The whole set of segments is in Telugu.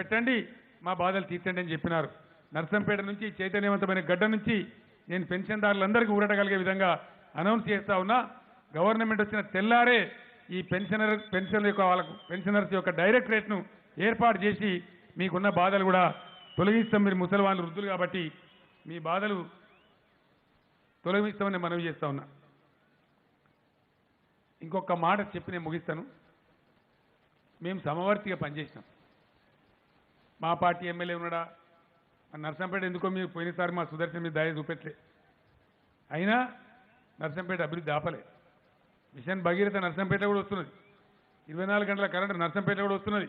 పెట్టండి మా బాధలు తీర్చండి అని చెప్పినారు. నర్సంపేట నుంచి చైతన్యవంతమైన గడ్డ నుంచి నేను పెన్షన్దారులందరికీ ఊరటగలిగే విధంగా అనౌన్స్ చేస్తా ఉన్నా గవర్నమెంట్ వచ్చిన తెల్లారే ఈ పెన్షనర్ పెన్షన్ యొక్క వాళ్ళకు పెన్షనర్స్ యొక్క డైరెక్ట్ రేట్ను ఏర్పాటు చేసి మీకున్న బాధలు కూడా తొలగిస్తాం. మీరు ముసలి వాళ్ళు వృద్ధులు కాబట్టి మీ బాధలు తొలగిస్తామని మనవి చేస్తా ఉన్నా. ఇంకొక మాట చెప్పి నేను ముగిస్తాను. మేము సమవర్తిగా పనిచేసినాం. మా పార్టీ ఎమ్మెల్యే ఉన్నాడా? నర్సంపేట ఎందుకో మీరు పోయినసారి మా సుదర్శన్ మీద దయ చూపెట్టలే. అయినా నర్సంపేట అభివృద్ధి ఆపలే. మిషన్ భగీరథ నర్సంపేట కూడా వస్తున్నది. ఇరవై నాలుగు గంటల కరెంటు నర్సంపేట కూడా వస్తున్నది.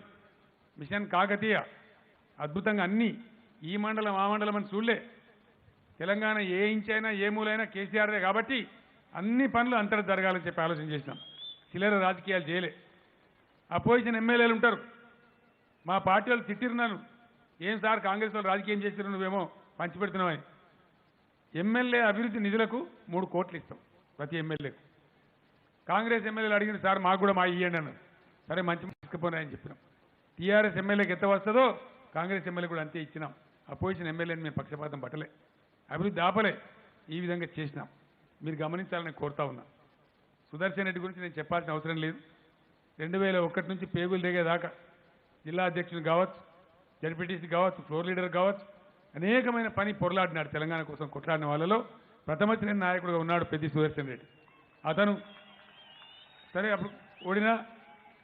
మిషన్ కాకతీయ అద్భుతంగా అన్ని ఈ మండలం ఆ మండలం అని చూడలే. తెలంగాణ ఏ ఇంచైనా ఏ మూలైనా కేసీఆర్దే కాబట్టి అన్ని పనులు అంతటా జరగాలని చెప్పి ఆలోచన చేసినాం. చిల్లర రాజకీయాలు చేయలే. అపోజిషన్ ఎమ్మెల్యేలు ఉంటారు. మా పార్టీ వాళ్ళు తిట్టిరున్నాను ఏం సార్ కాంగ్రెస్ వాళ్ళు రాజకీయం చేసిరు నువ్వేమో పంచిపెడుతున్నావని. ఎమ్మెల్యే అభివృద్ధి నిధులకు మూడు కోట్లు ఇస్తాం ప్రతి ఎమ్మెల్యేకు. కాంగ్రెస్ ఎమ్మెల్యేలు అడిగిన సార్ మాకు కూడా మా ఇయ్యండి అన్నారు. సరే మంచి తీసుకుపోయినాయని చెప్పినాం. టీఆర్ఎస్ ఎమ్మెల్యేకి ఎంత వస్తుందో కాంగ్రెస్ ఎమ్మెల్యే కూడా అంతే ఇచ్చినాం. అపోజిషన్ ఎమ్మెల్యేని మేము పక్షపాతం పట్టలే. అభివృద్ధి ఆపలే. ఈ విధంగా చేసినాం. మీరు గమనించాలని కోరుతా ఉన్నా. సుదర్శన్ రెడ్డి గురించి నేను చెప్పాల్సిన అవసరం లేదు. రెండు వేల ఒకటి నుంచి పేగులు దిగేదాకా జిల్లా అధ్యక్షుడు కావచ్చు జడ్పీటీసీ కావచ్చు ఫ్లోర్ లీడర్ కావచ్చు అనేకమైన పని పొరలాడినాడు తెలంగాణ కోసం కొట్లాడిన వాళ్ళలో ప్రథమ శ్రేణి నాయకుడుగా ఉన్నాడు పెద్ది సుదర్శన్ రెడ్డి. అతను సరే అప్పుడు ఓడినా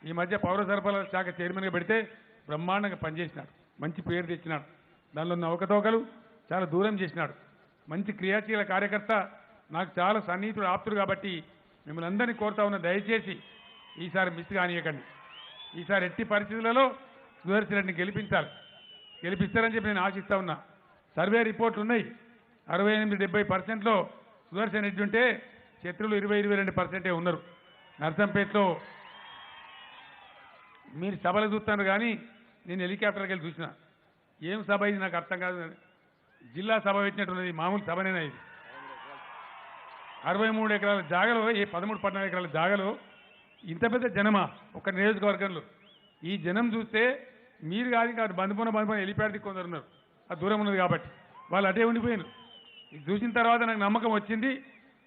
ఈ మధ్య పౌర సరఫరాల శాఖ చైర్మన్గా పెడితే బ్రహ్మాండంగా పనిచేసినాడు. మంచి పేరు తెచ్చినాడు. దానిలో ఉన్న అవకతవకలు చాలా దూరం చేసినాడు. మంచి క్రియాశీల కార్యకర్త నాకు చాలా సన్నిహితుడు ఆప్తుడు కాబట్టి మిమ్మల్ని అందరినీ కోరుతా ఉన్న దయచేసి ఈసారి మిస్ కానియకండి. ఈసారి ఎట్టి పరిస్థితులలో సుదర్శన్ రెడ్డిని గెలిపించాలి. గెలిపిస్తారని చెప్పి నేను ఆశిస్తా ఉన్నా. సర్వే రిపోర్ట్లు ఉన్నాయి. అరవై ఎనిమిది డెబ్బై పర్సెంట్లో సుదర్శన్ రెడ్డి ఉంటే శత్రువులు ఇరవై ఇరవై రెండు పర్సెంటే ఉన్నారు. నర్సంపేటలో మీరు సభలు చూస్తున్నారు కానీ నేను హెలికాప్టర్కి వెళ్ళి చూసిన. ఏం సభ ఇది నాకు అర్థం కాదు. జిల్లా సభ పెట్టినట్టున్నది మామూలు సభనేనా ఇది? అరవై మూడు ఎకరాల జాగలో ఏ పదమూడు పద్నాలుగు ఎకరాల జాగలో ఇంత పెద్ద జనమా? ఒక నియోజకవర్గంలో. ఈ జనం చూస్తే మీరు కాదు కాదు బంధుపోన బంధుపోన వెళ్ళిపోయాడు కొందరు ఉన్నారు. ఆ దూరం ఉన్నది కాబట్టి. వాళ్ళు అటే ఉండిపోయినారు ఇది చూసిన తర్వాత నాకు నమ్మకం వచ్చింది.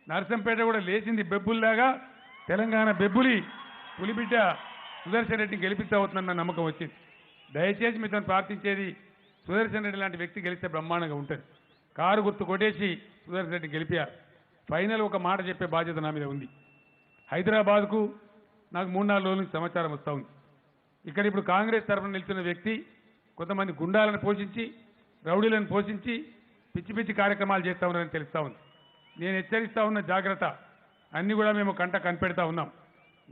నరసంపేట కూడా లేచింది బెబ్బుల్లాగా. తెలంగాణ బెబ్బులి పులిబిడ్డ సుదర్శన్ రెడ్డిని గెలిపిస్తావుతుందన్న నమ్మకం వచ్చింది. దయచేసి మీతో ప్రార్థించేది సుదర్శన్ రెడ్డి లాంటి వ్యక్తి గెలిస్తే బ్రహ్మాండంగా ఉంటుంది. కారు గుర్తు కొట్టేసి సుదర్శన్ రెడ్డిని గెలిపారు ఫైనల్ ఒక మాట చెప్పే బాధ్యత నా మీద ఉంది. హైదరాబాద్కు నాకు మూడు నాలుగు రోజుల నుంచి సమాచారం వస్తూ ఉంది. ఇక్కడ ఇప్పుడు కాంగ్రెస్ తరఫున నిలిచిన వ్యక్తి కొంతమంది గుండాలను పోషించి రౌడీలను పోషించి పిచ్చి పిచ్చి కార్యక్రమాలు చేస్తా ఉన్నారని తెలుస్తూ ఉంది. నేను హెచ్చరిస్తూ ఉన్న జాగ్రత్త అన్నీ కూడా మేము కంట కనిపెడతా ఉన్నాం.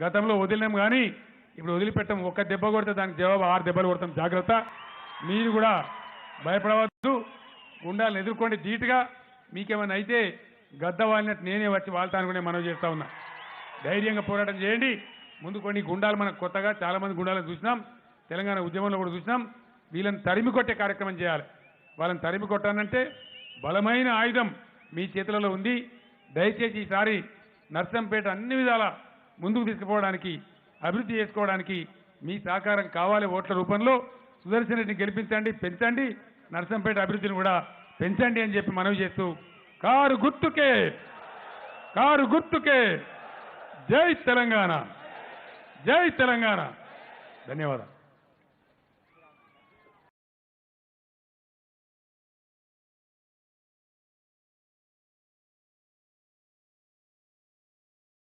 గతంలో వదిలినాం కానీ ఇప్పుడు వదిలిపెట్టాం ఒక్క దెబ్బ కొడితే దానికి జవాబు ఆరు దెబ్బలు కొడతాం. జాగ్రత్త. మీరు కూడా భయపడవద్దు. గుండాలను ఎదుర్కోండి ధీటుగా. మీకేమైనా అయితే గద్ద వాలినట్టు నేనే వచ్చి వాళ్తాను కూడా మనం చేస్తా ఉన్నా. ధైర్యంగా పోరాటం చేయండి. ముందు కొన్ని గుండాలు మనకు కొత్తగా చాలా మంది గుండాలను చూసినాం. తెలంగాణ ఉద్యమంలో కూడా చూసినాం. వీళ్ళని తరిమి కొట్టే కార్యక్రమం చేయాలి. వాళ్ళని తరిమి కొట్టానంటే బలమైన ఆయుధం మీ చేతులలో ఉంది. దయచేసి ఈసారి నర్సంపేట అన్ని విధాల ముందుకు తీసుకుపోవడానికి అభివృద్ధి చేసుకోవడానికి మీ సహకారం కావాలి ఓట్ల రూపంలో. సుదర్శన్ రెడ్డిని గెలిపించండి పెంచండి. నర్సంపేట అభివృద్ధిని కూడా పెంచండి అని చెప్పి మనవి చేస్తూ కారు గుర్తుకే కారు గుర్తుకే. జై తెలంగాణ. జై తెలంగాణ. ధన్యవాదాలు.